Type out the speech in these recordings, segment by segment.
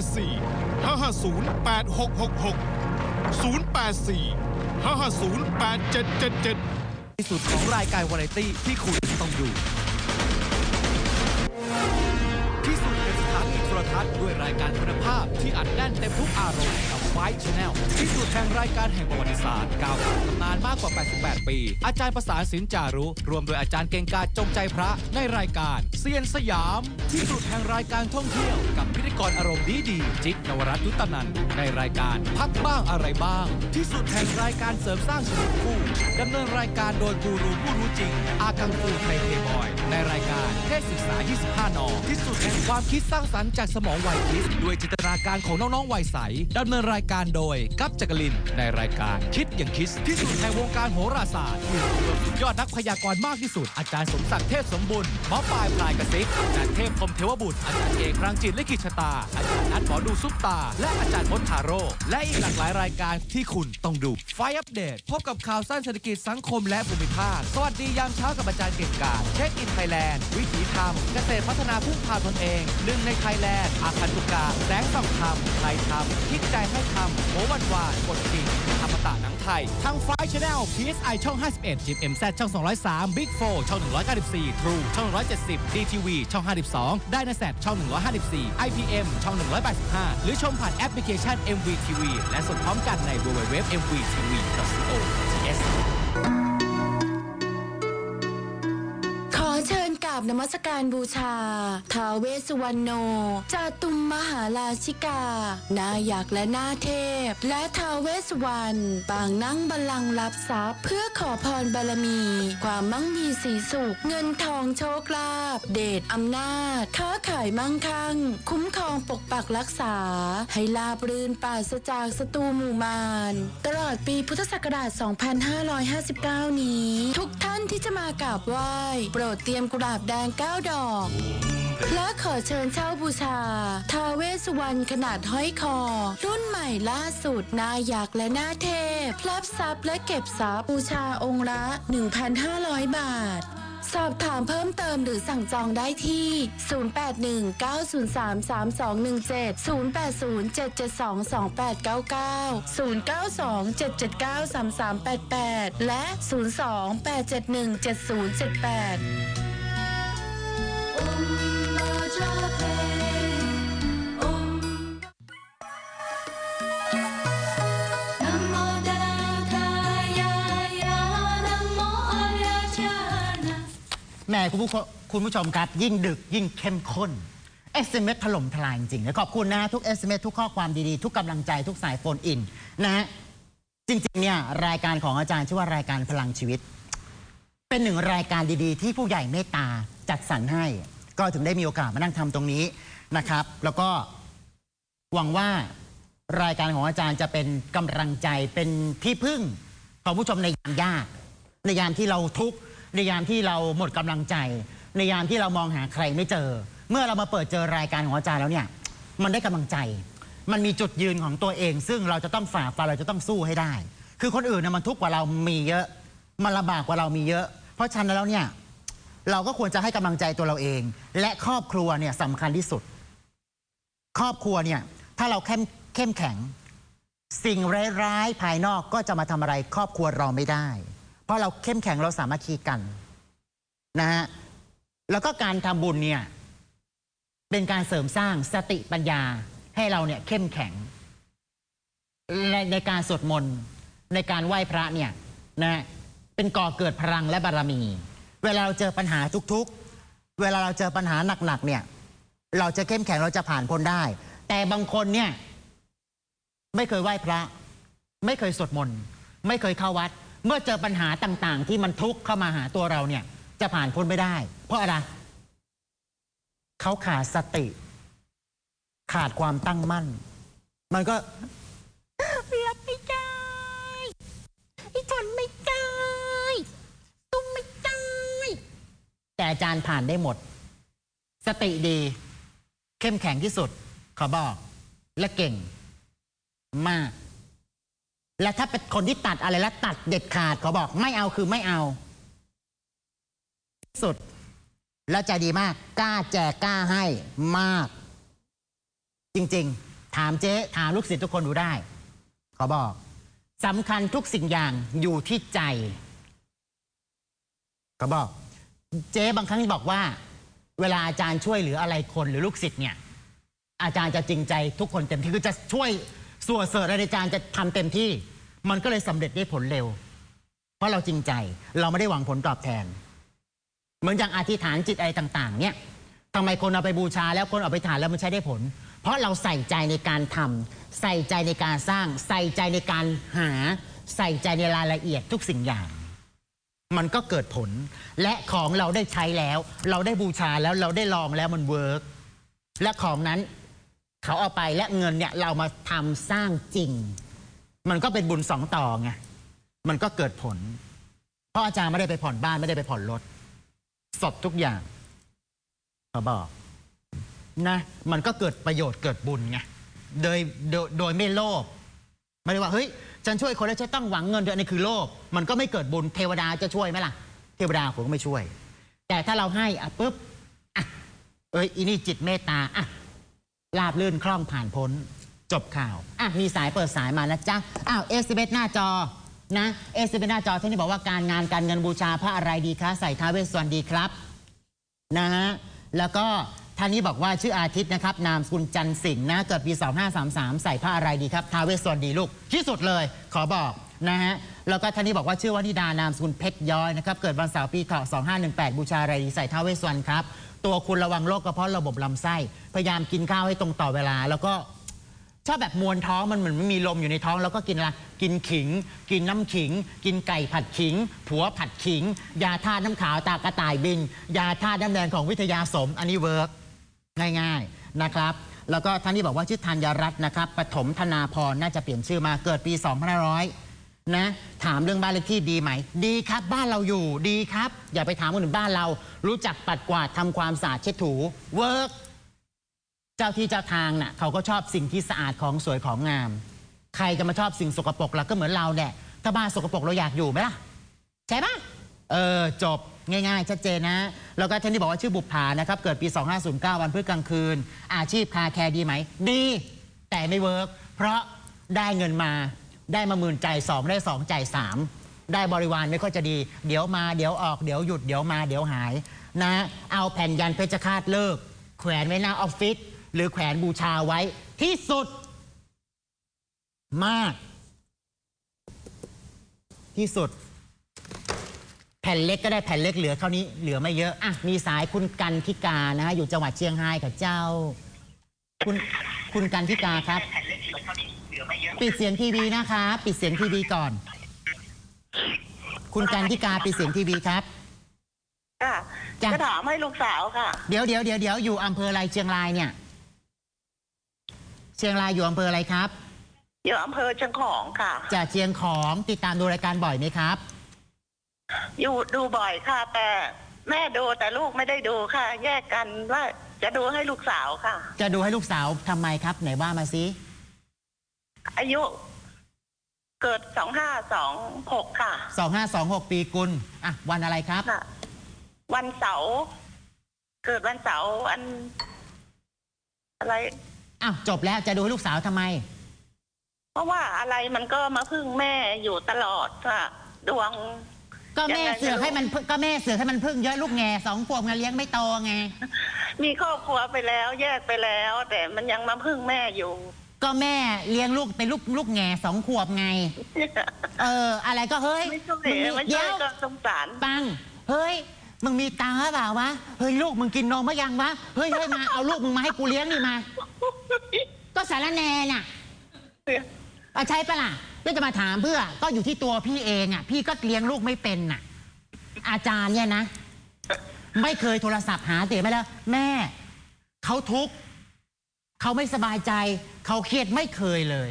084 550 8666 084 550 8777ที่สุดของรายการวาไรตี้ที่คุณต้องดู ที่สุดในสถานีโทรทัศน์ด้วยรายการคุณภาพที่อัดแน่นเต็มทุกอารมณ์กับไฟชแนลที่สุดแห่งรายการแห่งประวัติศาสตร์ก้าวผ่านตำนานากกว่า 88 ปี อาจารย์ประสานสินจารุ รวมโดยอาจารย์เก่งกาจจงใจพระในรายการเซียนสยาม ที่สุดแห่งรายการท่องเที่ยว กับพิธีกรอารมณ์ดีดีจิ๊กนวรัตน์ยุตนันในรายการพักบ้างอะไรบ้าง ที่สุดแห่งรายการเสริมสร้างชีวิตคู่ดำเนินรายการโดยกูรูผู้รู้จริง อากังฟูไทยเทบอย ในรายการเทศศึกษา 25 นอที่สุดแห่งความคิดสร้างสรรค์จากสมองวัยคิดด้วยจินตนาการของน้องๆวัยใสดำเนินรายการโดยกัปจักรินในรายการคิดอย่างคิดที่สุดแห่งวงการโหราศาสตร์ยอดนักพยากรณ์มากที่สุด อาจารย์สมศักดิ์เทพสมบุญหมอปลายพลายกระซิบอาจารย์เทพพรมเทวบุตร อาจารย์เอกรังจิตลิขิตชะตา อาจารย์นัทหมอดูซุปตา และอาจารย์มดทาโร่และอีกหลากหลายรายการที่คุณต้องดูไฟอัปเดต พบกับข่าวสั้นเศรษฐกิจสังคมและภูมิภาคสวัสดียามเช้ากับอาจารย์เก่งกาจเช็คอินไทยแลนด์วิถีธรรมเกษตรพัฒนาพึ่งพาตนเองหนึ่งในไทยแลนด์อาคันตุกาแสงส่องธรรมไทยธรรมคิดใจให้ธรรมโหวันวานกดกิ่งธรรมตะหนังไทยทางไฟชแนล PSI ช่อง 51 GMZ ช่อง 203 Big 4ช่อง 194 True ช่อง 170 DTV ช่อง 52 d y n a s a t ช่อง 154 IPM ช่อง 185 หรือชมผ่านแอปพลิเคชัน MVTV และสดพร้อมกันใน www.mvtv.co.th บนมัสการบูชาท้าวเวสสุวรรณโน จาตุมมหาราชิกา นาอยักและนาเทพ และท้าวเวสสุวรรณปางนั่งบัลลังก์รับทรัพย์ เพื่อขอพรบารมี ความมั่งมีสีสุข เงินทองโชคลาภเดชอำนาจ ค้าขายมั่งคั่ง คุ้มครองปกปักรักษา ให้ลาบรื่นปราศจากศัตรูหมู่มาร ตลอดปีพุทธศักราช 2559 นี้ ทุกท่านที่จะมากราบไหว้ โปรดเตรียมกุหลาบแดง 9 ดอก และขอเชิญเช่าบูชา ทาเวสวรรณขนาดห้อยคอ รุ่นใหม่ล่าสุดนาอยักและหน้าเทพรับทรัพย์และเก็บทรัพย์บูชาองค์ละ 1,500 บาทสอบถามเพิ่มเติมหรือสั่งจองได้ที่ 0819033217 080-772-2899 092-779-3388 และ 02-871-7078 แหม่คุณผู้คุณผู้ชมครับ ยิ่งดึกยิ่งเข้มข้น SMS ถล่มทลายจริงๆนะขอบคุณนะทุก SMS ทุกข้อความดีๆ ทุกกำลังใจทุกสายโฟนอินนะฮะจริงๆเนี่ยรายการของอาจารย์ชื่อว่ารายการพลังชีวิต เป็นหนึ่งรายการดีๆ ที่ผู้ใหญ่เมตตาจัดสรรให้ ก็ถึงได้มีโอกาสมานั่งทำตรงนี้นะครับ แล้วก็หวังว่ารายการของอาจารย์จะเป็นกำลังใจเป็นที่พึ่งของผู้ชมในยามยาก ในยามที่เราทุกข์ในยามที่เราหมดกำลังใจ ในยามที่เรามองหาใครไม่เจอ เมื่อเรามาเปิดเจอรายการของอาจารย์แล้วเนี่ย มันได้กำลังใจ มันมีจุดยืนของตัวเอง ซึ่งเราจะต้องฝ่าฟันเราจะต้องสู้ให้ได้ คือคนอื่นนะมันทุกข์กว่าเรามีเยอะ มันลำบากกว่าเรามีเยอะ เพราะฉะนั้นแล้วเนี่ย เราก็ควรจะให้กำลังใจตัวเราเอง และครอบครัวเนี่ยสำคัญที่สุด ครอบครัวเนี่ยถ้าเราเข้มเข้มแข็ง สิ่งร้ายๆภายนอกก็จะมาทำอะไรครอบครัวเราไม่ได้ เพราะเราเข้มแข็งเราสามัคคีกันนะฮะแล้วก็การทำบุญเนี่ยเป็นการเสริมสร้างสติปัญญาให้เราเนี่ยเข้มแข็ง ในในการสวดมนต์ในการไหว้พระเนี่ยนะเป็นก่อเกิดพลังและบารมี เวลาเราเจอปัญหาทุกๆ เวลาเราเจอปัญหาหนักๆเนี่ย เราจะเข้มแข็งเราจะผ่านพ้นได้ แต่บางคนเนี่ย ไม่เคยไหว้พระ ไม่เคยสวดมนต์ไม่เคยเข้าวัด เมื่อเจอปัญหาต่างๆ ที่มันทุกข์เข้ามาหาตัวเราเนี่ย จะผ่านพ้นไม่ได้ เพราะอะไรเขาขาดสติ ขาดความตั้งมั่น มันก็ อาจารย์ผ่านได้หมด สติดี เข้มแข็งที่สุด ขอบอก และเก่ง มาก และถ้าเป็นคนที่ตัดอะไรแล้วตัดเด็ดขาด ขอบอก ไม่เอาคือไม่เอาสุด แล้วใจดีมาก กล้าแจกกล้าให้มาก จริง ๆ ถามเจ๊ ถามลูกศิษย์ทุกคนดูได้ ขอบอกสำคัญทุกสิ่งอย่างอยู่ที่ใจ ขอบอก เจ๊บางครั้งบอกว่า เวลาอาจารย์ช่วยเหลืออะไรคนหรือลูกศิษย์เนี่ย อาจารย์จะจริงใจทุกคนเต็มที่คือจะช่วยส่วนเสริฐอาจารย์จะทำเต็มที่ มันก็เลยสำเร็จได้ผลเร็ว เพราะเราจริงใจเราไม่ได้หวังผลตอบแทน เหมือนอย่างอธิษฐานจิตอะไรต่าง ๆ เนี่ยทำไมคนเอาไปบูชาแล้วคนเอาไปฐานแล้วมันใช้ได้ผล เพราะเราใส่ใจในการทำใส่ใจในการสร้าง ใส่ใจในการหา ใส่ใจในรายละเอียดทุกสิ่งอย่าง มันก็เกิดผล และของเราได้ใช้แล้ว เราได้บูชาแล้วเราได้ลองแล้วมันเวิร์กและของนั้นเขาเอาไปและเงินเนี่ยเรามาทำสร้างจริง มันก็เป็นบุญสองต่อไงมันก็เกิดผล เพราะอาจารย์ไม่ได้ไปผ่อนบ้านไม่ได้ไปผ่อนรถสดทุกอย่างเขาบอกนะมันก็เกิดประโยชน์เกิดบุญไงโดยโดยโดยไม่โลภ ไม่ได้ว่าเฮ้ยฉันช่วยคนแล้วฉันต้องหวังเงินด้วยอันนี้คือโลภมันก็ไม่เกิดบุญเทวดาจะช่วยไหมล่ะ เทวดาผมก็ไม่ช่วย แต่ถ้าเราให้อะปุ๊บอะเอ้ยอีนี่จิตเมตตาอะลาบลื่นคล่องผ่านพ้น จบข่าวอะมีสายเปิดสายมานะจ๊ะอ้าวเอสเบหน้าจอนะเอสเบหน้าจอท่านนี้บอกว่าการงานการเงินบูชาพระอะไรดีคะใส่ท้าเวสสวรรณดีครับนะฮะแล้วก็ ท่านนี้บอกว่าชื่ออาทิตย์นะครับ นามสกุลจันสิงห์นะ เกิดปี 2533 ใส่ผ้าอะไรดีครับ ทาวเวสสวรดีลูก ที่สุดเลย ขอบอกนะฮะ แล้วก็ท่านนี้บอกว่าชื่อวนิดานามสกุลเพชรย้อยนะครับ เกิดวันเสาร์ปีเถาะ2518 บูชาอะไรดีใส่ท้าวเวสสวรครับ ตัวคุณระวังโรคกระเพาะระบบลำไส้ พยายามกินข้าวให้ตรงต่อเวลา แล้วก็ชอบแบบมวนท้องมันเหมือนไม่มีลมอยู่ในท้อง แล้วก็กินอะไรกินขิง กินน้ำขิง กินไก่ผัดขิง ผัวผัดขิง ยาธาตุน้ำขาวตากระต่ายบิน ยาธาตุน้ำแดงของวิทยาสมอันนี้เวิร์ก ง่ายๆนะครับแล้วก็ท่านที่บอกว่าชื่อธัญรัตน์นะครับปฐมธนาพรน่าจะเปลี่ยนชื่อมาเกิดปี2500นะถามเรื่องบ้านเลขที่ดีไหม ดีครับบ้านเราอยู่ดีครับ อย่าไปถามคนอื่นบ้านเรา รู้จักปัดกวาดทำความสะอาดเช็ดถูเวิร์กเจ้าที่เจ้าทางน่ะเขาก็ชอบสิ่งที่สะอาดของสวยของงาม ใครจะมาชอบสิ่งสกปรกล่ะก็เหมือนเราแหละถ้าบ้านสกปรกเราอยากอยู่ไหมล่ะใช่ปะ เออจบง่ายๆ ชัดเจนนะ แล้วก็ท่านที่บอกว่าชื่อบุปผานะครับ เกิดปี 2509 วันพฤกลางคืน อาชีพคาแคร์ดีไหม ดี แต่ไม่เวิร์กเพราะได้เงินมาได้มาหมื่นจ่ายสองได้สองจ่ายสามได้บริวารไม่ค่อยจะดี เดี๋ยวมาเดี๋ยวออกเดี๋ยวหยุดเดี๋ยวมาเดี๋ยวหายนะเอาแผ่นยันเพชฌฆาตเลิก แขวนไว้หน้าออฟฟิศหรือแขวนบูชาไว้ที่สุด มาก ที่สุด ผ่นเล็กก็ได้แผ่นเล็กเหลือเท่านี้เหลือไม่เยอะอะ มีสายคุณกันทิกานะฮะอยู่จังหวัดเชียงรายกับเจ้า คุณคุณกันทิกาครับ ปิดเสียงทีวีนะคะ ปิดเสียงทีวีก่อน คุณกันทิกาปิดเสียงทีวีครับ ค่ะจ้ะ จะถามให้ลูกสาวค่ะ เดี๋ยวเดี๋ยวเดี๋ยวเดี๋ยวอยู่อำเภออะไรเชียงรายเนี่ย เชียงรายอยู่อำเภออะไรครับอยู่อำเภอเชียงของค่ะ จากเชียงของติดตามดูรายการบ่อยไหมครับ อยู่ดูบ่อยค่ะ แต่แม่ดูแต่ลูกไม่ได้ดูค่ะ แยกกันว่าจะดูให้ลูกสาวค่ะ จะดูให้ลูกสาวทำไมครับ ไหนว่ามาซิอายุ เกิดสองห้าสองหกค่ะสองห้าสองหกปีกุลอะวันอะไรครับ ค่ะ วันเสาร์เกิดวันเสาร์อัน อะไร อ้าวจบแล้วจะดูให้ลูกสาวทำไม เพราะว่าอะไรมันก็มาพึ่งแม่อยู่ตลอดค่ะ ดวง ก็แม่ยังไงเสือกไม่รู้ให้มันพึ่งก็แม่เสือกให้มันพึ่งเยอะลูกแง่สองขวบไงเลี้ยงไม่โตไง มีครอบครัวไปแล้ว แยกไปแล้ว แต่มันยังมาพึ่งแม่อยู่ ก็แม่เลี้ยงลูกเป็นลูกลูกแง่สองขวบไง เออ อะไรก็เฮ้ยไม่ช่วยมึงมีไม่เดี๋ช่วยยวก็สงสารปัง เฮ้ยมึงมีตังค์หรือเปล่าวะเฮ้ยลูกมึงกินนมมั้ยังวะเฮ้ยเฮ้ยมาเอาลูกมึงมาให้กูเลี้ยงนี่มา ก็สารแหนน่ะ เอาใช่ปะล่ะแล้วจะมาถามเพื่อก็อยู่ที่ตัวพี่เองอะ พี่ก็เลี้ยงลูกไม่เป็นน่ะ อาจารย์เนี่ยนะ ไม่เคยโทรศัพท์หาเตี๋ยไม่แล้ว แม่เขาทุกข์เขาไม่สบายใจ เขาเครียดไม่เคยเลย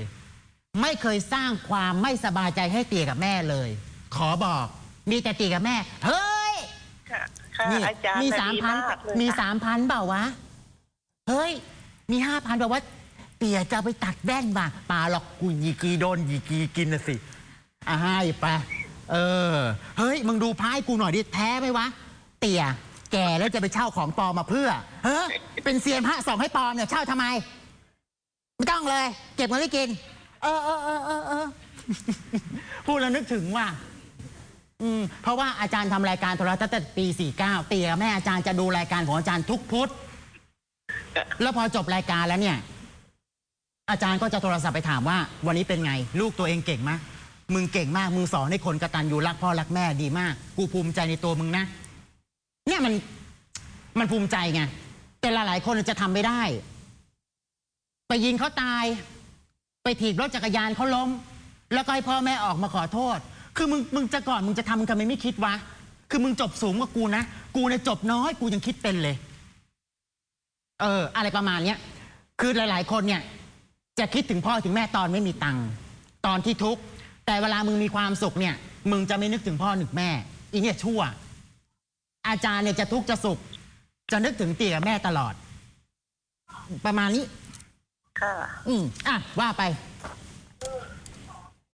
ไม่เคยสร้างความไม่สบายใจให้เตี๋ยกับแม่เลย ขอบอก มีแต่เตี๋ยกับแม่ เฮ้ยค่ะค่ะนี่อาจารย์มีน่ะสามดีพันกเลยมีค่ะสามพันเปล่าวะ เฮ้ย มีห้าพันแบบว่า เตี๋ยจะไปตัดแว่นบ่าป่าหรอกกูยีกีโดนยีกีกินนะสิอ่าให้ไปเออ เฮ้ย มึงดูพายกูหน่อยดิแท้ไหมวะ เตี๋ยแก่แล้วจะไปเช่าของปลอมมาเพื่อ เฮ้ยเป็นเซียนพระสองให้ปลอมเนี่ยเช่าทำไม ไม่ต้องต้องเลย เก็บเงินไว้กิน เออเออเออเออเออพูดแล้วนึกถึงว่า อืม เพราะว่าอาจารย์ทำรายการโทรทัศน์ตั้งแต่ปี 49 เตี่ยแม่อาจารย์จะดูรายการของอาจารย์ทุกพุธแล้วพอจบรายการแล้วเนี่ย อาจารย์ก็จะโทรศัพท์ไปถามว่า วันนี้เป็นไง ลูกตัวเองเก่งมากมึงเก่งมากมึงสอนให้คนกตัญญูรักพ่อรักแม่ดีมาก กูภูมิใจในตัวมึงนะ เนี่ยมันมันภูมิใจไงแต่หลายๆคนจะทำไม่ได้ ไปยิงเขาตาย ไปถีบรถจักรยานเขาล้ม แล้วก็ให้พ่อแม่ออกมาขอโทษ คือมึงมึงจะก่อนมึงจะทำมึงทำไมไม่คิดวะคือมึงจบสูงกว่ากูนะ กูเนี่ยจบน้อยกูยังคิดเป็นเลย เออ อะไรประมาณเนี้ย คือหลาย ๆ คนเนี่ย จะคิดถึงพ่อถึงแม่ตอนไม่มีตังค์ตอนที่ทุกข์แต่เวลามึงมีความสุขเนี่ย มึงจะไม่นึกถึงพ่อนึกแม่ อีเนี่ยชั่ว อาจารย์เนี่ยจะทุกข์จะสุข จะนึกถึงเตี่ยแม่ตลอด ประมาณนี้ ค่ะ อืมอะว่าไป